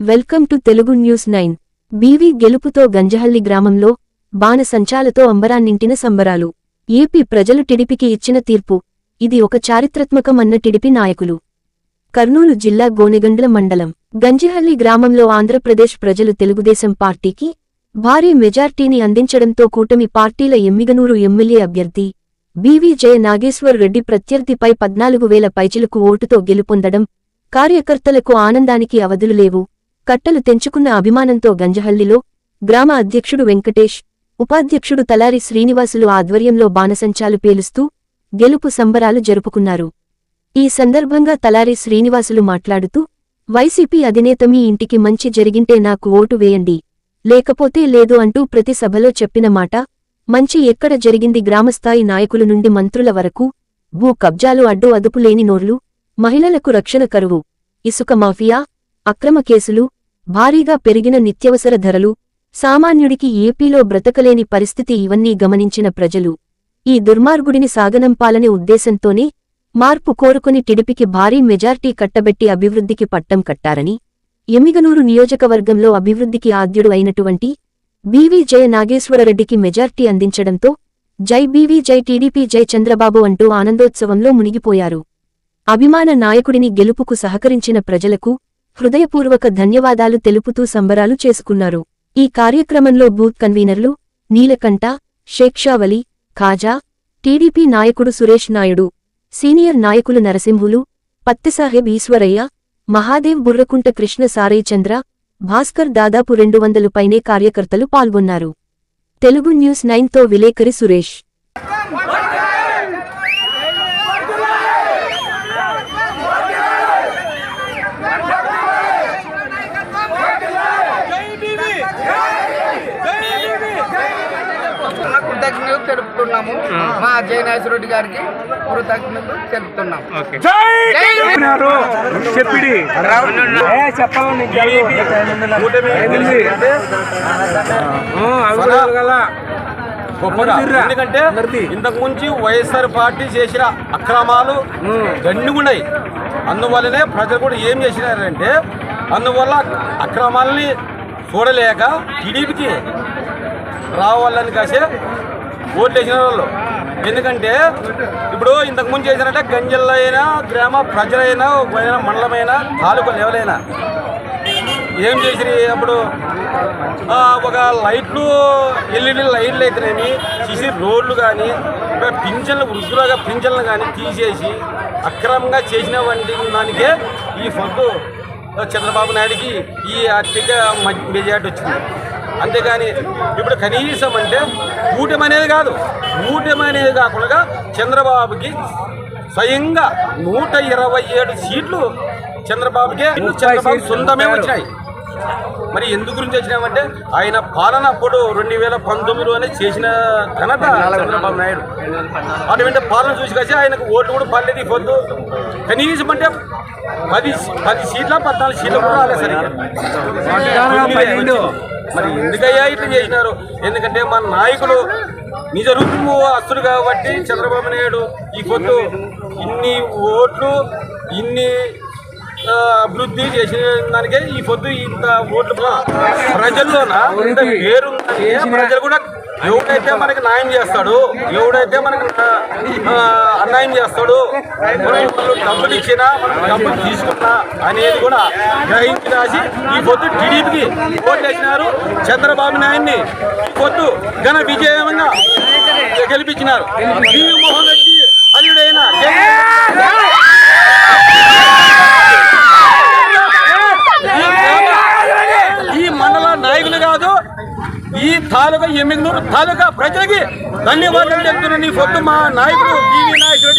Welcome to Telugu news nine. BV గెలుపుతో Ganjahalli గ్రామంలో బాణసంచాలతో అంబరాన్నింటిన సంబరాలు. AP ప్రజలు టిడిపికి ఇచ్చిన తీర్పు. ఇది ఒక చారిత్రాత్మకమన్న టిడిపి నాయకులు. కర్నూలు జిల్లా గోనెగండ్ల మండలం. గంజిహల్లి గ్రామంలో ఆంధ్రప్రదేశ్ ప్రజలు తెలుగుదేశం పార్టీకి భారీ మెజార్టీని అందించడంతో కూటమి పార్టీల ఎమ్మిగనూరు ఎమ్మెల్యే అభ్యర్థి బీవీ జయ నాగేశ్వర్ రెడ్డి ప్రత్యర్థిపై పద్నాలుగు వేల పైచిలకు ఓటుతో గెలుపొందడం కార్యకర్తలకు ఆనందానికి అవధులు లేవు. కట్టలు తెంచుకున్న అభిమానంతో గంజహల్లిలో గ్రామ అధ్యక్షుడు వెంకటేష్ ఉపాధ్యక్షుడు తలారి శ్రీనివాసులు ఆధ్వర్యంలో బాణసంచాలు పేలుస్తూ గెలుపు సంబరాలు జరుపుకున్నారు. ఈ సందర్భంగా తలారి శ్రీనివాసులు మాట్లాడుతూ వైసీపీ అధినేత మీ ఇంటికి మంచి జరిగింటే నాకు ఓటు వేయండి. లేకపోతే లేదు అంటూ ప్రతి సభలో చెప్పిన మాట మంచి ఎక్కడ జరిగింది? గ్రామస్థాయి నాయకుల నుండి మంత్రుల వరకు భూ కబ్జాలు అడ్డు అదుపులేని నోర్లు మహిళలకు రక్షణ కరువు ఇసుక మాఫియా అక్రమ కేసులు భారీగా పెరిగిన నిత్యవసర ధరలు సామాన్యుడికి ఏపీలో బ్రతకలేని పరిస్థితి ఇవన్నీ గమనించిన ప్రజలు. ఈ దుర్మార్గుడిని సాగనంపాలనే ఉద్దేశంతోనే మార్పు కోరుకుని టిడిపికి భారీ మెజార్టీ కట్టబెట్టి అభివృద్ధికి పట్టం కట్టారని ఎమిగనూరు నియోజకవర్గంలో అభివృద్ధికి ఆద్యుడు అయినటువంటి బీవీ జయ నాగేశ్వరరెడ్డికి మెజార్టీ అందించడంతో జై బీవీ జై టీడీపీ జై చంద్రబాబు అంటూ ఆనందోత్సవంలో మునిగిపోయారు. అభిమాన నాయకుడిని గెలుపుకు సహకరించిన ప్రజలకు హృదయపూర్వక ధన్యవాదాలు తెలుపుతూ సంబరాలు చేసుకున్నారు. ఈ కార్యక్రమంలో బూత్ కన్వీనర్లు నీలకంఠ షేక్షావలి ఖాజా టీడీపీ నాయకుడు సురేష్ నాయుడు సీనియర్ నాయకులు నరసింహులు పత్తిసాహెబ్ ఈశ్వరయ్య మహాదేవ్ బుర్రకుంట కృష్ణ సారైచంద్ర భాస్కర్ దాదాపు రెండు వందలు పైనే కార్యకర్తలు పాల్గొన్నారు. తెలుగు న్యూస్ నైన్తో విలేకరి సురేష్. కృతజ్ఞతలు తెలుపుతున్నాము. మా జయనాథ్ రెడ్డి గారికి కృతజ్ఞతలు తెలుపుతున్నాము. ఎందుకంటే ఇంతకు ముందు వైఎస్ఆర్ పార్టీ చేసిన అక్రమాలు దండుగున్నాయి అందువల్లనే ప్రజలు కూడా ఏం చేసినారంటే అందువల్ల అక్రమాలని చూడలేక టీడీపీకి రావాలని కాసే ఓట్లు వేసిన వాళ్ళు. ఎందుకంటే ఇప్పుడు ఇంతకుముందు చేసినట్టే గంజల్లో అయినా గ్రామ ప్రజలైనా మండలమైనా తాలూకా లెవెలైనా ఏం చేసిరి అప్పుడు? ఒక లైట్లు ఎల్ఈడి లైట్లు అయితేనేమి తీసి రోడ్లు కానీ ఒక పింఛన్లు వృద్ధులుగా పింఛన్లు కానీ తీసేసి అక్రమంగా చేసిన వంటి దానికే ఈ ఫండ్ చంద్రబాబు నాయుడికి ఈ అత్యధిక మెజార్టీ వచ్చింది. అంతేగాని ఇప్పుడు కనీసం అంటే కూటమి అనేది కాదు కూటమి అనేది కాకుండా చంద్రబాబుకి స్వయంగా నూట ఇరవై ఏడు సీట్లు చంద్రబాబుకే చంద్రబాబు సొంతమే వచ్చినాయి. మరి ఎందు గురించి వచ్చినామంటే ఆయన పాలన అప్పుడు రెండు వేల పంతొమ్మిదిలోనే చేసిన ఘనత చంద్రబాబు నాయుడు. అటువంటి పాలన చూసి కలిసి ఆయనకు ఓటు కూడా పర్లేదు ఈ పొద్దు. కనీసం అంటే పది పది సీట్ల పద్నాలుగు సీట్లు కూడా రాలేదు సరిగ్గా. మరి ఎందుకయ్యా ఇట్లా చేసినారు? ఎందుకంటే మన నాయకులు నిజ రూపము అస్తుడు కాబట్టి చంద్రబాబు నాయుడు ఈ పొద్దు ఇన్ని ఓట్లు ఇన్ని అభివృద్ధి చేసిన దానికే ఈ పొద్దు ఇంత ఓట్లు ప్రజల్లోన పేరు ప్రజలు కూడా ఎవడైతే మనకి న్యాయం చేస్తాడు ఎవడైతే మనకి అన్యాయం చేస్తాడు డబ్బులు ఇచ్చినా మనం డబ్బులు తీసుకున్నా అనేది కూడా గ్రహించి రాసి ఈ పొద్దు టీడీపీకి ఓట్లు వేసినారు. చంద్రబాబు నాయుడిని ఈ పొద్దు ఘన విజయంగా గెలిపించినారు జగన్మోహన్ రెడ్డి అల్లుడైన జగన్ ఈ గ్రామ- ఈ మండల నాయకులు కాదు ఈ తాలూకా ఎమ్మిగనూరు తాలూకా ప్రజలకి ధన్యవాదాలు చెప్తున్నాను. నీ పొద్దు మా నాయకుడు పివి నాయకుడు